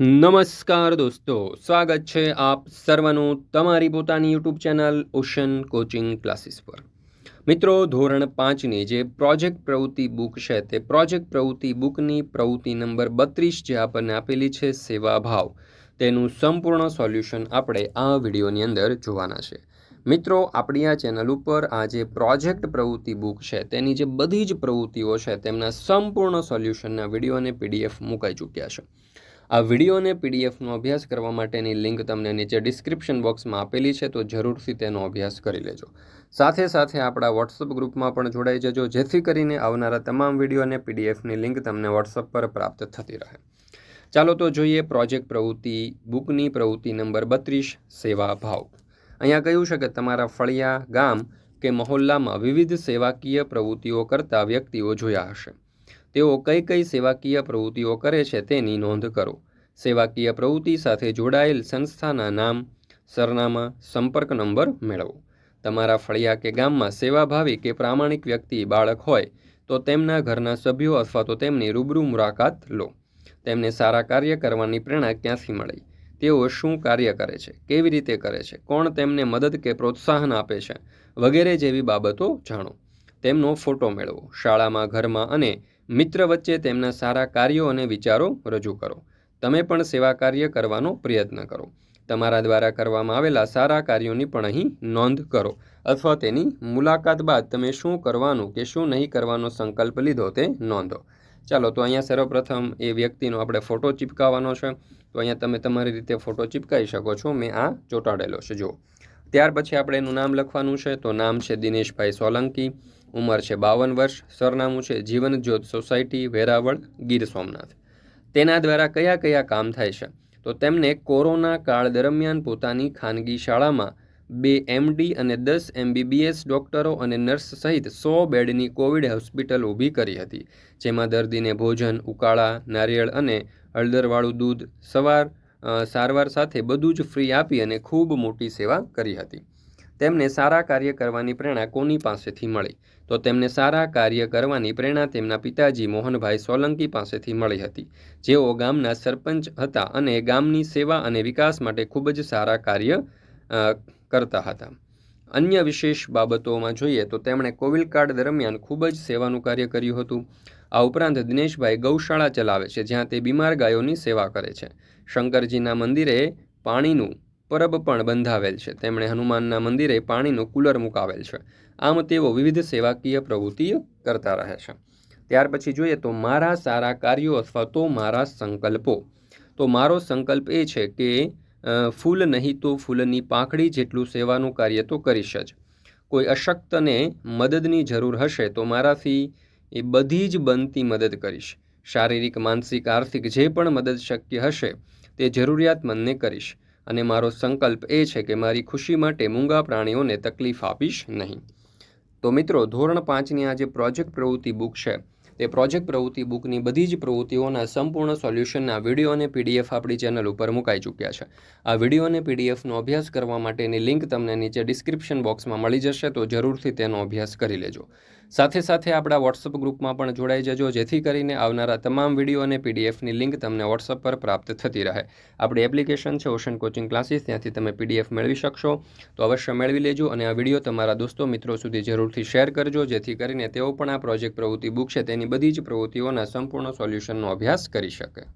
નમસ્કાર દોસ્તો, સ્વાગત છે આપ સર્વનું તમારી પોતાની YouTube channel Ocean coaching classes પર. મિત્રો, ધોરણ પાંચની જે પ્રોજેક્ટ પ્રવૃત્તિ બુક છે, તે પ્રોજેક્ટ પ્રવૃત્તિ બુકની પ્રવૃત્તિ નંબર બત્રીસ જે આપણને આપેલી છે, સેવા ભાવ, તેનું સંપૂર્ણ સોલ્યુશન આપણે આ વિડીયોની અંદર જોવાના છે. મિત્રો, આપણી આ ચેનલ ઉપર આ જે પ્રોજેક્ટ પ્રવૃત્તિ બુક છે, તેની જે બધી જ પ્રવૃત્તિઓ છે, તેમના સંપૂર્ણ સોલ્યુશનના વીડિયો અને પીડીએફ મુકાઈ ચૂક્યા છે. આ વીડિયો અને પીડીએફનો અભ્યાસ કરવા માટેની લિંક તમને નીચે ડિસ્ક્રિપ્શન બોક્સમાં આપેલી છે, તો જરૂરથી તેનો અભ્યાસ કરી લેજો. સાથે સાથે આપણા વોટ્સઅપ ગ્રુપમાં પણ જોડાઈ જજો, જેથી કરીને આવનારા તમામ વીડિયો અને પીડીએફની લિંક તમને વોટ્સઅપ પર પ્રાપ્ત થતી રહે. ચાલો તો જોઈએ પ્રોજેક્ટ પ્રવૃત્તિ, બુકની પ્રવૃત્તિ નંબર બત્રીસ, સેવા ભાવ. અહીંયા કહ્યું છે કે તમારા ફળિયા, ગામ કે મહોલ્લામાં વિવિધ સેવાકીય પ્રવૃત્તિઓ કરતા વ્યક્તિઓ જોયા હશે. તેઓ કઈ કઈ સેવાકીય પ્રવૃત્તિઓ કરે છે તેની નોંધ કરો. સેવાકીય પ્રવૃત્તિ સાથે જોડાયેલ સંસ્થાના નામ, સરનામા, સંપર્ક નંબર મેળવો. તમારા ફળિયા કે ગામમાં સેવાભાવી કે પ્રામાણિક વ્યક્તિ, બાળક હોય, તો તેમના ઘરના સભ્યો અથવા તો તેમની રૂબરૂ મુલાકાત લો. તેમને સારા કાર્ય કરવાની પ્રેરણા ક્યાંથી મળી? તેઓ શું કાર્ય કરે છે? કેવી રીતે કરે છે? કોણ તેમને મદદ કે પ્રોત્સાહન આપે છે? વગેરે જેવી બાબતો જાણો. તેમનો ફોટો મેળવો. શાળામાં, ઘરમાં અને મિત્ર વચ્ચે તેમના સારા કાર્યો અને વિચારો રજૂ કરો. તમે પણ સેવા કાર્ય કરવાનો પ્રયત્ન કરો. તમારા દ્વારા કરવામાં આવેલા સારા કાર્યોની પણ અહીં નોંધ કરો. અથવા તેની મુલાકાત બાદ તમે શું કરવાનું કે શું નહીં કરવાનો સંકલ્પ લીધો તે નોંધો. ચાલો, તો અહીંયા સર્વપ્રથમ એ વ્યક્તિનો આપણે ફોટો ચિપકાવવાનો છે. તો અહીંયા તમે તમારી રીતે ફોટો ચિપકાવી શકો છો. મેં આ ચોંટાડેલો છે. જો ત્યાર પછી આપણે એનું નામ લખવાનું છે. તો નામ છે દિનેશભાઈ સોલંકી. ઉંમર છે બાવન વર્ષ, સરનામું છે જીવનજ્યોત સોસાયટી, વેરાવળ, ગીર સોમનાથ. તેના દ્વારા કયા કયા કામ થાય છે? તો તેમને કોરોના કાળ દરમિયાન પોતાની ખાનગી શાળામાં બે એમડી અને દસ એમબીબીએસ ડોક્ટરો અને નર્સ સહિત સો બેડની કોવિડ હોસ્પિટલ ઊભી કરી હતી, જેમાં દર્દીને ભોજન, ઉકાળા, નારિયેળ અને હળદરવાળું દૂધ, સવાર સારવાર સાથે બધું જ ફ્રી આપી અને ખૂબ મોટી સેવા કરી હતી. તેમને સારા કાર્ય કરવાની પ્રેરણા કોની પાસેથી મળી? તો તેમને સારા કાર્ય કરવાની પ્રેરણા તેમના પિતાજી મોહનભાઈ સોલંકી પાસેથી મળી હતી. જેઓ ગામના સરપંચ હતા અને ગામની સેવા અને વિકાસ માટે ખૂબ જ સારા કાર્ય કરતા હતા. અન્ય વિશેષ બાબતોમાં જોઈએ તો તેમણે કોવિડ કાર્ડ દરમિયાન ખૂબ જ સેવાનું કાર્ય કર્યું હતું. આ ઉપરાંત દિનેશભાઈ ગૌશાળા ચલાવે છે, જ્યાં તે બીમાર ગાયોની સેવા કરે છે. શંકરજીના મંદિરે પાણીનું પરબ પણ બંધાવેલ છે. તેમણે હનુમાનના મંદિરે પાણીનું કુલર મુકાવેલ છે. આમ તેઓ વિવિધ સેવાકીય પ્રવૃત્તિઓ કરતા રહે છે. ત્યાર પછી જોઈએ તો મારા સારા કાર્યો અથવા તો મારા સંકલ્પો. તો મારો સંકલ્પ એ છે કે ફૂલ નહીં તો ફૂલની પાંખડી જેટલું સેવાનું કાર્ય તો કરીશ જ. કોઈ અશક્તને મદદની જરૂર હશે તો મારાથી એ બધી જ બનતી મદદ કરીશ. શારીરિક, માનસિક, આર્થિક જે પણ મદદ શક્ય હશે તે જરૂરિયાતમંદને કરીશ. અને મારો સંકલ્પ એ છે કે મારી ખુશી માટે મૂંગા પ્રાણીઓને તકલીફ આપીશ નહીં. તો મિત્રો, ધોરણ પાંચની આ જે પ્રોજેક્ટ પ્રવૃત્તિ બુક છે, તે પ્રોજેક્ટ પ્રવૃત્તિ બુકની બધી જ પ્રવૃત્તિઓના સંપૂર્ણ સોલ્યુશનના વીડિયો અને પીડીએફ આપણી ચેનલ ઉપર મુકાઈ ચૂક્યા છે. આ વીડિયો અને પીડીએફનો અભ્યાસ કરવા માટેની લિંક તમને નીચે ડિસ્ક્રિપ્શન બોક્સમાં મળી જશે, તો જરૂરથી તેનો અભ્યાસ કરી લેજો. સાથે સાથે આપણા વોટ્સઅપ ગ્રુપમાં પણ જોડાઈ જજો, જેથી કરીને આવનારા તમામ વીડિયો અને પીડીએફની લિંક તમને વોટ્સઅપ પર પ્રાપ્ત થતી રહે. આપણી એપ્લિકેશન છે ઓશન કોચિંગ ક્લાસીસ, ત્યાંથી તમે પીડીએફ મેળવી શકશો. તો અવશ્ય મેળવી લેજો અને આ વીડિયો તમારા દોસ્તો મિત્રો સુધી જરૂરથી શેર કરજો, જેથી કરીને તેઓ પણ આ પ્રોજેક્ટ પ્રવૃત્તિ બુક છે તેની બધી જ પ્રવૃત્તિઓના સંપૂર્ણ સોલ્યુશનનો અભ્યાસ કરી શકે.